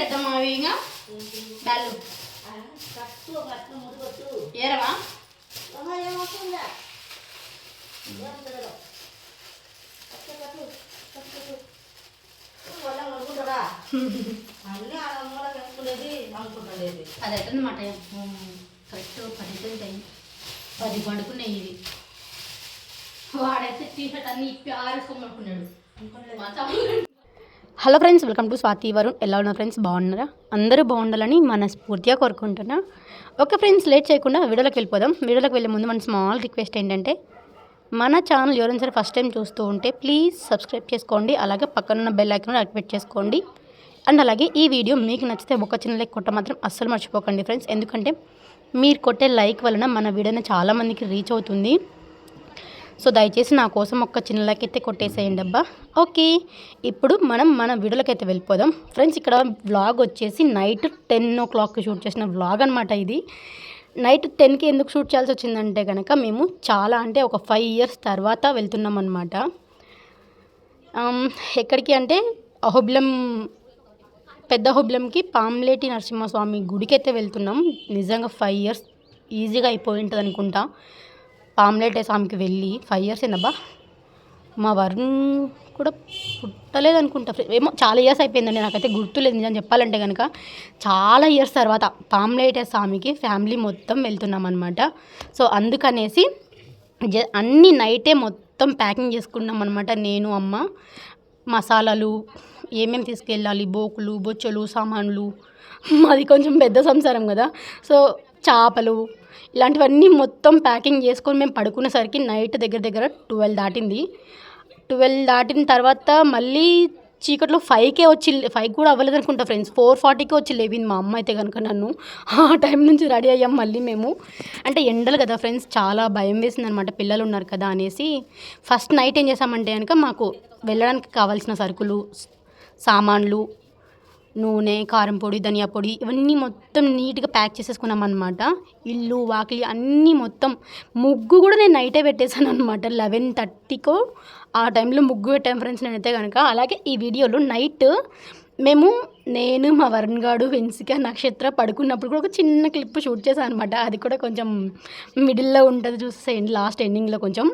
పెట్టేద్దామా అవి ఇంకా కొట్టు ఏరవా? అది ఎట్టనమాట కరెక్ట్ పది టైం. పది పడుకున్నాయి ఇవి. వాడైతే టీ షర్ట్ అన్ని ఇప్పి ఆరేసుకోమనుకున్నాడు. Hello friends welcome to Swathi Varun. ఎలా ఉన్నారు ఫ్రెండ్స్ బాగున్నారా? అందరూ బాగుండాలని మనస్ఫూర్తిగా కోరుకుంటున్నా. ఓకే ఫ్రెండ్స్ లేట్ చేయకుండా వీడియోలోకి వెళ్ళిపోదాం. వీడియోలోకి వెళ్ళే ముందు మన స్మాల్ రిక్వెస్ట్ ఏంటంటే మన ఛానల్ ఎవరైనా సరే ఫస్ట్ టైం చూస్తూ ఉంటే ప్లీజ్ సబ్స్క్రైబ్ చేసుకోండి. అలాగే పక్కనున్న బెల్ ఐకాన్ యాక్టివేట్ చేసుకోండి. అండ్ అలాగే ఈ వీడియో మీకు నచ్చితే ఒక చిన్న లైక్ కొట్ట మాత్రం అస్సలు మర్చిపోకండి ఫ్రెండ్స్. ఎందుకంటే మీరు కొట్టే లైక్ వలన మన వీడియోని చాలామందికి రీచ్ అవుతుంది. సో దయచేసి నా కోసం ఒక్క చిన్న లైక్ అయితే కొట్టేసేయండి అబ్బా. ఓకే ఇప్పుడు మనం మన వీడియోలకైతే వెళ్ళిపోదాం. ఫ్రెండ్స్ ఇక్కడ వ్లాగ్ వచ్చేసి నైట్ టెన్ ఓ క్లాక్కి షూట్ చేసిన వ్లాగ్ అనమాట ఇది. నైట్ టెన్కి ఎందుకు షూట్ చేయాల్సి వచ్చిందంటే కనుక మేము చాలా అంటే ఒక ఫైవ్ ఇయర్స్ తర్వాత వెళ్తున్నాం అనమాట um, ఎక్కడికి అంటే అహోబిలం పెద్ద హుబ్లంకి పామ్లేటి నరసింహస్వామి గుడికి అయితే వెళ్తున్నాం. నిజంగా ఫైవ్ ఇయర్స్ ఈజీగా అయిపోయి ఉంటుంది అనుకుంటా పామ్లెట్ స్వామికి వెళ్ళి ఫైవ్ ఇయర్స్ ఏందబ్బా మా వరుణ్ కూడా పుట్టలేదు అనుకుంటా. ఏమో చాలా ఇయర్స్ అయిపోయిందండి నాకైతే గుర్తులేదు నిజం చెప్పాలంటే కనుక చాలా ఇయర్స్ తర్వాత పామ్లేటే స్వామికి ఫ్యామిలీ మొత్తం వెళ్తున్నాం అనమాట సో అందుకనేసి జ అన్ని నైటే మొత్తం ప్యాకింగ్ చేసుకున్నాం అనమాట నేను అమ్మ. మసాలాలు ఏమేమి తీసుకెళ్ళాలి? బోకులు బొచ్చలు సామాన్లు. మాది కొంచెం పెద్ద సంసారం కదా. సో చేపలు ఇలాంటివన్నీ మొత్తం ప్యాకింగ్ చేసుకొని మేము పడుకునేసరికి నైట్ దగ్గర దగ్గర ట్వెల్వ్ దాటింది. ట్వెల్వ్ దాటిన తర్వాత మళ్ళీ చీకట్లో ఫైవ్కే వచ్చి ఫైవ్ కూడా అవ్వలేదు అనుకుంటా ఫ్రెండ్స్. ఫోర్ ఫార్టీకి వచ్చి లేవింది మా అమ్మ అయితే కనుక నన్ను. ఆ టైం నుంచి రెడీ అయ్యాం మళ్ళీ మేము. అంటే ఎండలు కదా ఫ్రెండ్స్ చాలా భయం వేసింది అనమాట పిల్లలు ఉన్నారు కదా అనేసి. ఫస్ట్ నైట్ ఏం చేసామంటే కనుక మాకు వెళ్ళడానికి కావాల్సిన సరుకులు సామాన్లు నూనె కారం పొడి ధనియా పొడి ఇవన్నీ మొత్తం నీట్గా ప్యాక్ చేసేసుకున్నాం అనమాట ఇల్లు వాకిలి అన్నీ మొత్తం ముగ్గు కూడా నేను నైటే పెట్టేశాను అనమాట లెవెన్ థర్టీకో ఆ టైంలో ముగ్గు పెట్టాను ఫ్రెండ్స్ నేనైతే కనుక అలాగే ఈ వీడియోలో నైట్ మేము నేను మా వరుణ్ గాడు వెన్సిక నక్షత్ర పడుకున్నప్పుడు కూడా ఒక చిన్న క్లిప్ షూట్ చేశాను అనమాట అది కూడా కొంచెం మిడిల్లో ఉంటుంది చూసేయండి లాస్ట్ ఎండింగ్లో కొంచెం.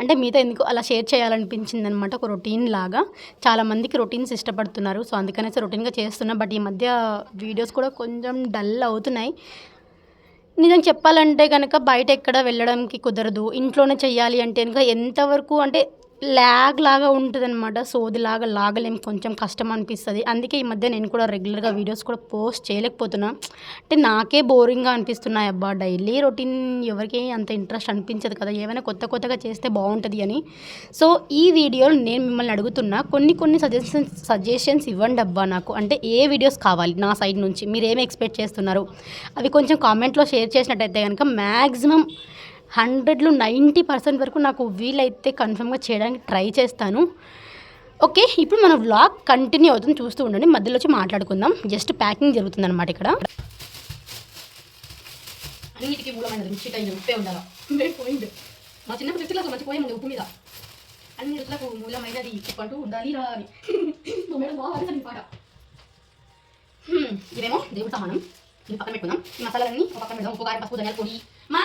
అంటే మీతో ఎందుకు అలా షేర్ చేయాలనిపించింది అనమాట ఒక రొటీన్ లాగా. చాలామందికి రొటీన్స్ ఇష్టపడుతున్నారు. సో అందుకనేసి రొటీన్గా చేస్తున్నా. బట్ ఈ మధ్య వీడియోస్ కూడా కొంచెం డల్ అవుతున్నాయి. నిజం చెప్పాలంటే కనుక బయట ఎక్కడ వెళ్ళడానికి కుదరదు. ఇంట్లోనే చేయాలి అంటే కనుక ఎంతవరకు అంటే ల్యాగ్ లాగా ఉంటుంది అనమాట సోది లాగలేం కొంచెం కష్టం అనిపిస్తుంది. అందుకే ఈ మధ్య నేను కూడా రెగ్యులర్గా వీడియోస్ కూడా పోస్ట్ చేయలేకపోతున్నా. అంటే నాకే బోరింగ్గా అనిపిస్తున్నాయి. అబ్బా డైలీ రొటీన్ ఎవరికి అంత ఇంట్రెస్ట్ అనిపించదు కదా. ఏమైనా కొత్త కొత్తగా చేస్తే బాగుంటుంది అని. సో ఈ వీడియోలో నేను మిమ్మల్ని అడుగుతున్నా. కొన్ని కొన్ని సజెషన్స్ సజెషన్స్ ఇవ్వండి అబ్బా నాకు. అంటే ఏ వీడియోస్ కావాలి నా సైడ్ నుంచి? మీరు ఏమి ఎక్స్పెక్ట్ చేస్తున్నారు? అవి కొంచెం కామెంట్లో షేర్ చేసినట్టయితే కనుక మ్యాక్సిమం హండ్రెడ్లో నైంటీ పర్సెంట్ వరకు నాకు వీలైతే కన్ఫర్మ్గా చేయడానికి ట్రై చేస్తాను. ఓకే ఇప్పుడు మన వ్లాగ్ కంటిన్యూ అవుతుంది చూస్తూ ఉండండి. మధ్యలో వచ్చి మాట్లాడుకుందాం. జస్ట్ ప్యాకింగ్ జరుగుతుంది అనమాట ఇక్కడ. అన్నిటికీ మూలమైనది రుచిగా ఇది ఉప్పే ఉండాలి? పోయింది. మా చిన్నప్పుడు ఫిఫ్త్ క్లాస్ ఉప్పు మీద. అన్ని రుచులకు మూలమైనది ఉప్పు ఉండాలి రా అని. మేడం బాగా పాట. హ్మ్, ఇదేమో దేవుడు సమానం ఇది పక్కన పెట్టుకుందాం. ఈ మసాలాలన్నీ ఒక పక్కన పెడదాం. ఉప్పు కారం పసుపు ధనియాల పొడి. మా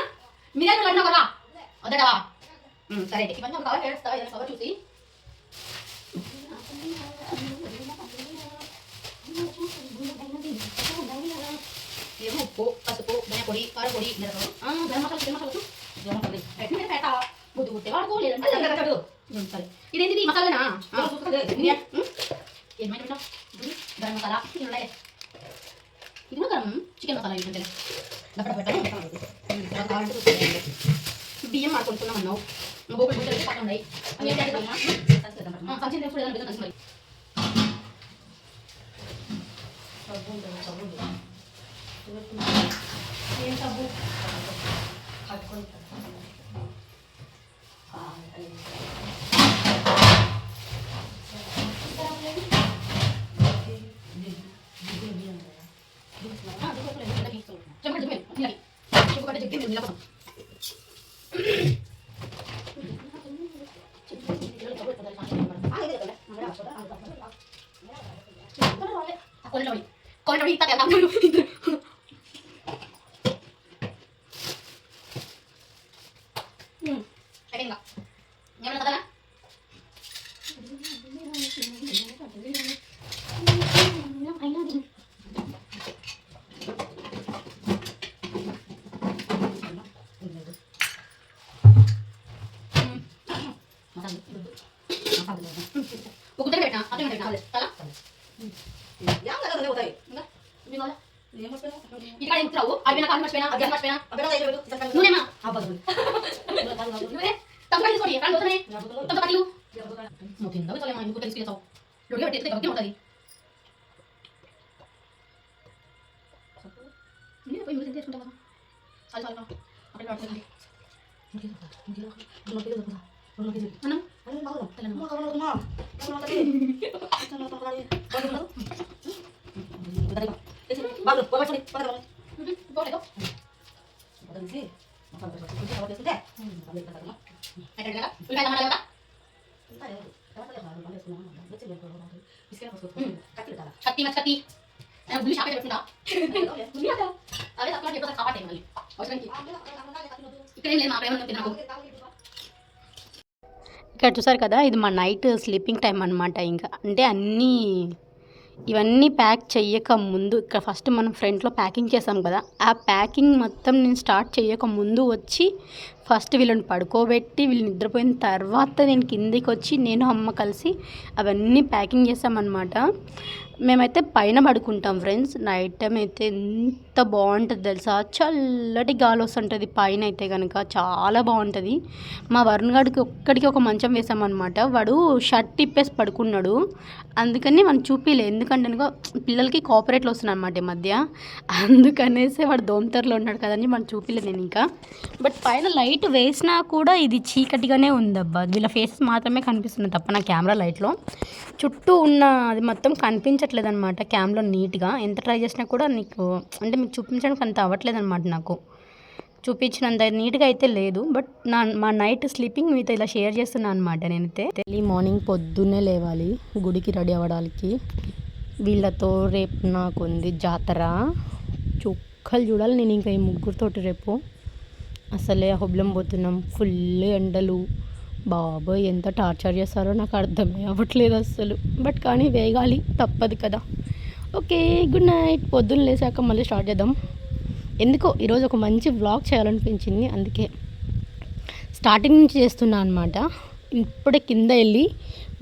మీరేం కట్టినా కదా వద్దడా సరే ఇవన్నీ కావాలి చూసి ಏನ್ ಮಾಡ್ಕೊಡ್ತೀವಿ ನಮ್ಮ ನಾವು ಗೋಕುಲ್ ಬಿಟ್ಟರೆ ತಗೊಂಡೈ ಹಂಗೆ ಸಂಚಿನ ಫುಡ್ ಎಲ್ಲ ಬೇಕು ಕನ್ಸ್ಮರಿ ಏನ್ ಸಬ್ಬು ಚಮಡ ಜೊತೆ ಚಮಡ ಜೊತೆ ನಿಲ್ಲಪ್ಪ കൊണ്ടോടി ഇത്ത ഞാൻ నువ్వు తిందావు చాలా ఎందుకు తెలుసుకుంటావు రొడ్డు పెట్టి ఎత్తే ఉంటుంది నేను పోయి మీరు తీసుకుంటా కదా చాలు చాలు అక్కడ పడుతుంది అన్నం పోలేదు ఎక్కడ కదా ఉల్లిపాయ టమాటా కదా కత్తి కత్తి షాపే పెట్టుకుంటా అదే అదే తక్కువ మళ్ళీ అవసరానికి ఇక్కడ ఏం లేదు మా ప్రేమ ఇక్కడ చూసారు కదా ఇది మా నైట్ స్లీపింగ్ టైం అనమాట ఇంకా అంటే అన్నీ ఇవన్నీ ప్యాక్ చేయక ముందు ఇక్కడ ఫస్ట్ మనం ఫ్రంట్లో ప్యాకింగ్ చేసాం కదా ఆ ప్యాకింగ్ మొత్తం నేను స్టార్ట్ చేయక ముందు వచ్చి ఫస్ట్ వీళ్ళని పడుకోబెట్టి వీళ్ళు నిద్రపోయిన తర్వాత నేను కిందికి వచ్చి నేను అమ్మ కలిసి అవన్నీ ప్యాకింగ్ చేసామన్నమాట. మేమైతే పైన పడుకుంటాం ఫ్రెండ్స్. నైట్ టైం అయితే ఎంత బాగుంటుంది తెలుసా? చల్లటి గాలి వస్తుంటుంది పైన అయితే కనుక చాలా బాగుంటుంది. మా వరుణ్ గాడికి ఒక్కడికి ఒక మంచం వేసామన్నమాట. వాడు షర్ట్ తిప్పేసి పడుకున్నాడు. అందుకని మనం చూపిలే ఎందుకంటే కనుక పిల్లలకి కోఆపరేట్లు వస్తున్నాయి అనమాట ఈ మధ్య. అందుకనేసి వాడు దోమతరలో ఉన్నాడు కదని మనం చూపిలేదు నేను ఇంకా. బట్ పైన లైట్ వేసినా కూడా ఇది చీకటిగానే ఉందబ్బా. వీళ్ళ ఫేసెస్ మాత్రమే కనిపిస్తుంది తప్ప నా కెమెరా లైట్లో చుట్టూ ఉన్న అది మొత్తం కనిపించ కనిపించట్లేదు అనమాట క్యామ్లో నీట్గా. ఎంత ట్రై చేసినా కూడా నీకు అంటే మీకు చూపించడానికి అంత అవ్వట్లేదు అనమాట నాకు. చూపించినంత నీట్గా అయితే లేదు బట్ నా మా నైట్ స్లీపింగ్ మీతో ఇలా షేర్ చేస్తున్నాను అనమాట నేనైతే. డైలీ మార్నింగ్ పొద్దున్నే లేవాలి గుడికి రెడీ అవ్వడానికి. వీళ్ళతో రేపు నాకు ఉంది జాతర. చుక్కలు చూడాలి నేను ఇంకా ఈ ముగ్గురితోటి రేపు. అసలే హుబ్లం పోతున్నాం ఫుల్ ఎండలు. బాబోయ్ ఎంత టార్చర్ చేస్తారో నాకు అర్థమే అవ్వట్లేదు అస్సలు. బట్ కానీ వేగాలి తప్పదు కదా. Okay good night. పొద్దున్న లేసాక మళ్ళీ స్టార్ట్ చేద్దాం. ఎందుకో ఈరోజు ఒక మంచి వ్లాగ్ చేయాలనిపించింది అందుకే. స్టార్టింగ్ నుంచి చేస్తున్నా అనమాట ఇప్పుడే కింద వెళ్ళి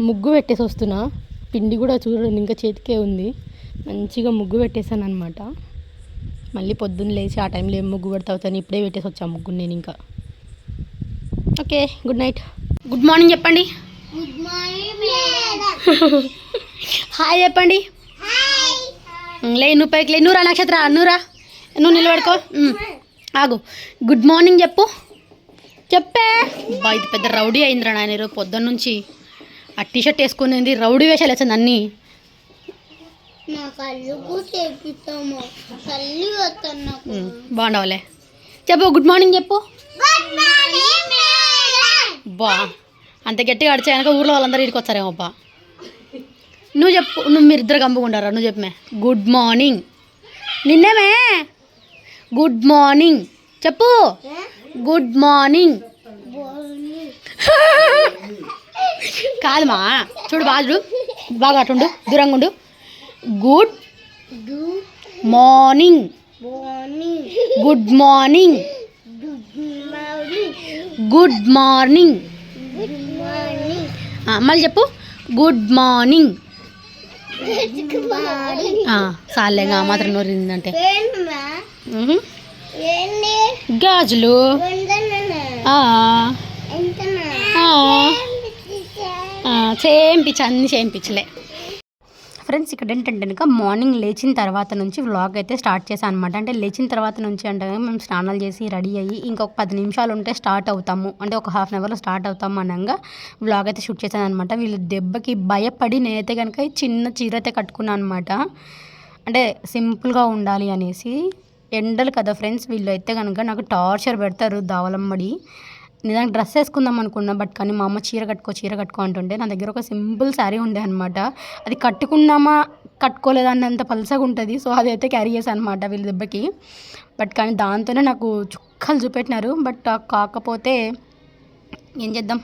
ముగ్గు పెట్టేసి వస్తున్నా. పిండి కూడా చూడండి ఇంకా చేతికే ఉంది. మంచిగా ముగ్గు పెట్టేశాను అనమాట మళ్ళీ పొద్దున్న లేచి ఆ టైంలో ఏం ముగ్గు పెడతావుతాను ఇప్పుడే పెట్టేసి వచ్చా ముగ్గు నేను ఇంకా. Okay good night. Good morning చెప్పండి. హాయ్ చెప్పండి. లే నువ్వు పైకి లే. నువ్వురా నక్షత్ర నువ్వురా నువ్వు నిలబడుకో. ఆగు. గుడ్ మార్నింగ్ చెప్పు. చెప్పే. బా ఇది పెద్ద రౌడీ అయిందిరా నాయన ఈరోజు పొద్దున్న నుంచి. ఆ టీషర్ట్ వేసుకునేది రౌడీ వేషాలు వేసింది అన్నీ. బాగుండవులే. చెప్పు గుడ్ మార్నింగ్ చెప్పు. బా అంత గట్టిగా అడిచాయనక ఊర్లో వాళ్ళందరూ ఇడికి వచ్చారేమో అబ్బా. నువ్వు చెప్పు నువ్వు మీరు ఇద్దరు కంపుకుంటారా నువ్వు చెప్పమే గుడ్ మార్నింగ్ నిన్నేమే? గుడ్ మార్నింగ్ చెప్పు. గుడ్ మార్నింగ్ కాదు మా చూడు బాగా చూడు. బాగా అటుండు దూరంగా ఉండు good morning good morning good morning మళ్ళీ చెప్పు. గుడ్ మార్నింగ్ చాలేగా ఆ మాత్రం నోరిందంటే గాజులు. చేయింపించ అన్ని చేయింపించలే ఫ్రెండ్స్ ఇక్కడ ఏంటంటే కనుక మార్నింగ్ లేచిన తర్వాత నుంచి వ్లాగ్ అయితే స్టార్ట్ చేశాను అనమాట అంటే లేచిన తర్వాత నుంచి అంటే మేము స్నానాలు చేసి రెడీ అయ్యి ఇంకొక పది నిమిషాలు ఉంటే స్టార్ట్ అవుతాము. అంటే ఒక హాఫ్ అన్ అవర్లో స్టార్ట్ అవుతాము అనగా వ్లాగ్ అయితే షూట్ చేశాను అనమాట వీళ్ళు దెబ్బకి భయపడి నేనైతే కనుక చిన్న చీర అయితే కట్టుకున్నాను అనమాట అంటే సింపుల్గా ఉండాలి అనేసి. ఎండలు కదా ఫ్రెండ్స్ వీళ్ళు అయితే కనుక నాకు టార్చర్ పెడతారు దావలమ్మడి నిజంగా డ్రెస్ వేసుకుందాం అనుకున్నా బట్ కానీ మా అమ్మ చీర కట్టుకో చీర కట్టుకో అంటుంటే నా దగ్గర ఒక సింపుల్ శారీ ఉండే అనమాట అది కట్టుకున్నామా కట్టుకోలేదన్నంత పలసగా ఉంటుంది. సో అదైతే క్యారీ చేశాను అనమాట వీళ్ళ దెబ్బకి. బట్ కానీ దాంతోనే నాకు చుక్కలు చూపెట్టినారు. బట్ కాకపోతే ఏం చేద్దాం?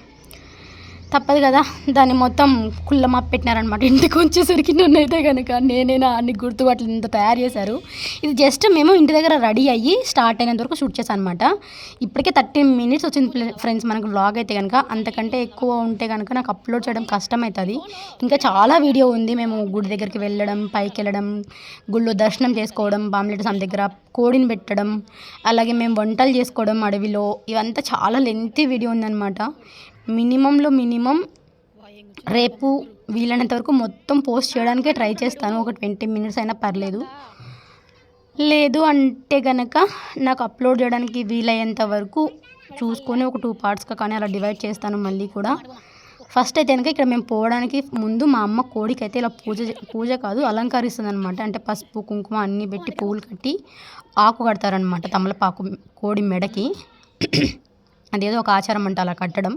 తప్పదు కదా. దాన్ని మొత్తం కుళ్ళ మాప్ పెట్టినారనమాట ఇంటికి వచ్చేసరికి నన్ను అయితే కనుక నేనేనా అన్ని గుర్తుపట్లు ఇంత తయారు చేశారు. ఇది జస్ట్ మేము ఇంటి దగ్గర రెడీ అయ్యి స్టార్ట్ అయినంత వరకు షూట్ చేశాను అనమాట ఇప్పటికే థర్టీ మినిట్స్ వచ్చింది ఫ్రెండ్స్ మనకు బ్లాగ్ అయితే కనుక అంతకంటే ఎక్కువ ఉంటే కనుక నాకు అప్లోడ్ చేయడం కష్టం అవుతుంది ఇంకా చాలా వీడియో ఉంది. మేము గుడి దగ్గరికి వెళ్ళడం పైకి వెళ్ళడం గుళ్ళో దర్శనం చేసుకోవడం బామ్లెట్ స్వామి దగ్గర కోడిని పెట్టడం అలాగే మేము వంటలు చేసుకోవడం అడవిలో. ఇవంతా చాలా లెంతీ వీడియో ఉందన్నమాట. మినిమంలో మినిమం రేపు వీలైనంత వరకు మొత్తం పోస్ట్ చేయడానికే ట్రై చేస్తాను. ఒక ట్వంటీ మినిట్స్ అయినా పర్లేదు. లేదు అంటే గనక నాకు అప్లోడ్ చేయడానికి వీలయ్యేంత వరకు చూసుకొని ఒక టూ పార్ట్స్గా కానీ అలా డివైడ్ చేస్తాను మళ్ళీ కూడా. ఫస్ట్ అయితే కనుక ఇక్కడ మేము పోవడానికి ముందు మా అమ్మ కోడికి అయితే ఇలా పూజ చే- పూజ కాదు అలంకరిస్తుంది అనమాట అంటే పసుపు కుంకుమ అన్నీ పెట్టి పువ్వులు కట్టి ఆకు కడతారనమాట తమలపాకు కోడి మెడకి. అదేదో ఒక ఆచారం అంట అలా కట్టడం.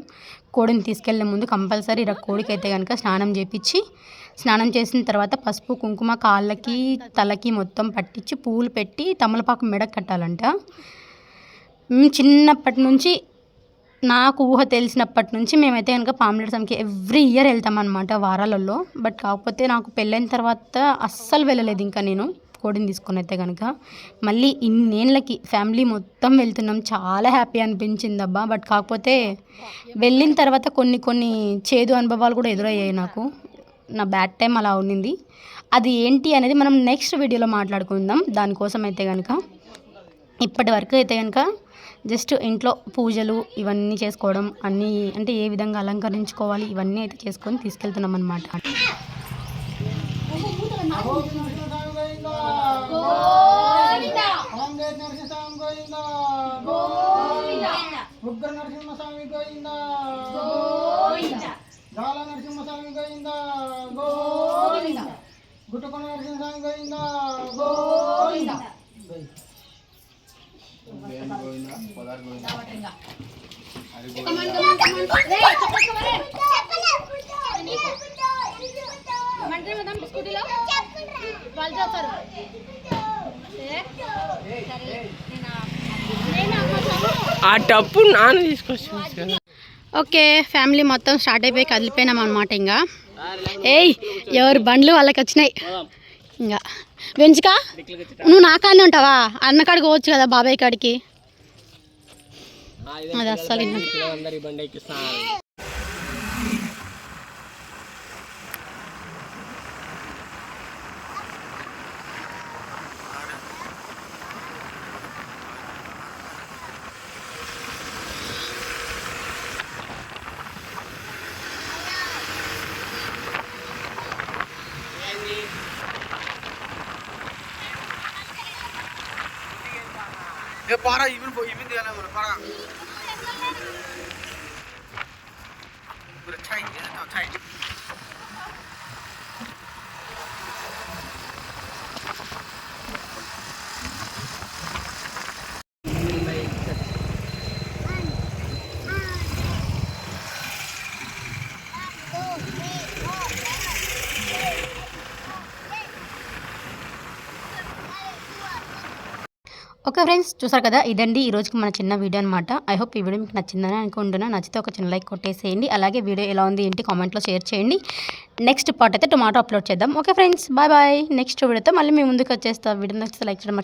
కోడిని తీసుకెళ్ళే ముందు కంపల్సరీ ఇలా కోడికి అయితే కనుక స్నానం చేపించి స్నానం చేసిన తర్వాత పసుపు కుంకుమ కాళ్ళకి తలకి మొత్తం పట్టించి పూలు పెట్టి తమలపాకు మెడకు కట్టాలంట. చిన్నప్పటి నుంచి నాకు ఊహ తెలిసినప్పటి నుంచి మేమైతే కనుక పాంప్లెట్ స్వామికి ఎవ్రీ ఇయర్ వెళ్తామన్నమాట వారాలలో. బట్ కాకపోతే నాకు పెళ్ళైన తర్వాత అస్సలు వెళ్ళలేదు ఇంకా నేను. కోడిని తీసుకొని అయితే కనుక మళ్ళీ ఇన్నేళ్ళకి ఫ్యామిలీ మొత్తం వెళ్తున్నాం. చాలా హ్యాపీ అనిపించింది అబ్బా బట్ కాకపోతే వెళ్ళిన తర్వాత కొన్ని కొన్ని చేదు అనుభవాలు కూడా ఎదురయ్యాయి నాకు. నా బ్యాడ్ టైం అలా ఉన్నింది అది ఏంటి అనేది మనం నెక్స్ట్ వీడియోలో మాట్లాడుకుందాం. దానికోసం అయితే కనుక ఇప్పటి వరకు అయితే కనుక జస్ట్ ఇంట్లో పూజలు ఇవన్నీ చేసుకోవడం అన్నీ అంటే ఏ విధంగా అలంకరించుకోవాలి ఇవన్నీ అయితే చేసుకొని తీసుకెళ్తున్నాం అనమాట కాంగ్రెస్ నరసింహస్వామి గోవింద. ఉగ్ర నరసింహస్వామి గోవింద. గాల నరసింహస్వామి గోవింద. గుట్టకొండ నరసింహస్వామి గోవింద. ఆ డబ్బు నాన్న తీసుకొచ్చి ఓకే ఫ్యామిలీ మొత్తం స్టార్ట్ అయిపోయి కదిలిపోయినాం అనమాట ఇంకా ఏయ్ ఎవరి బండ్లు వాళ్ళకి వచ్చినాయి. ఇంకా వెంచుక నువ్వు నా కాడనే ఉంటావా? అన్న కాడికి పోవచ్చు కదా బాబాయ్ కాడికి. అది అస్సలు പറ ഇവൻ ഇവൻ ചെയ്യാനാ പറ ഒരു ചൈ ചൈ ఓకే ఫ్రెండ్స్ చూసారు కదా? ఇదండి ఈ రోజుకి మన చిన్న వీడియో అనమాట ఐ హోప్ ఈ వీడియో మీకు నచ్చిందని అనుకుంటున్నా నచ్చితే ఒక చిన్న లైక్ కొట్టేసేయండి. అలాగే వీడియో ఎలా ఉంది ఏంటి కామెంట్లో షేర్ చేయండి. నెక్స్ట్ పార్ట్ అయితే టొమాటో అప్లోడ్ చేద్దాం. Okay friends bye bye. Next వీడియోతో మళ్ళీ మీ ముందుకు వచ్చేస్తాం. వీడియో నచ్చితే లైక్ చేయడం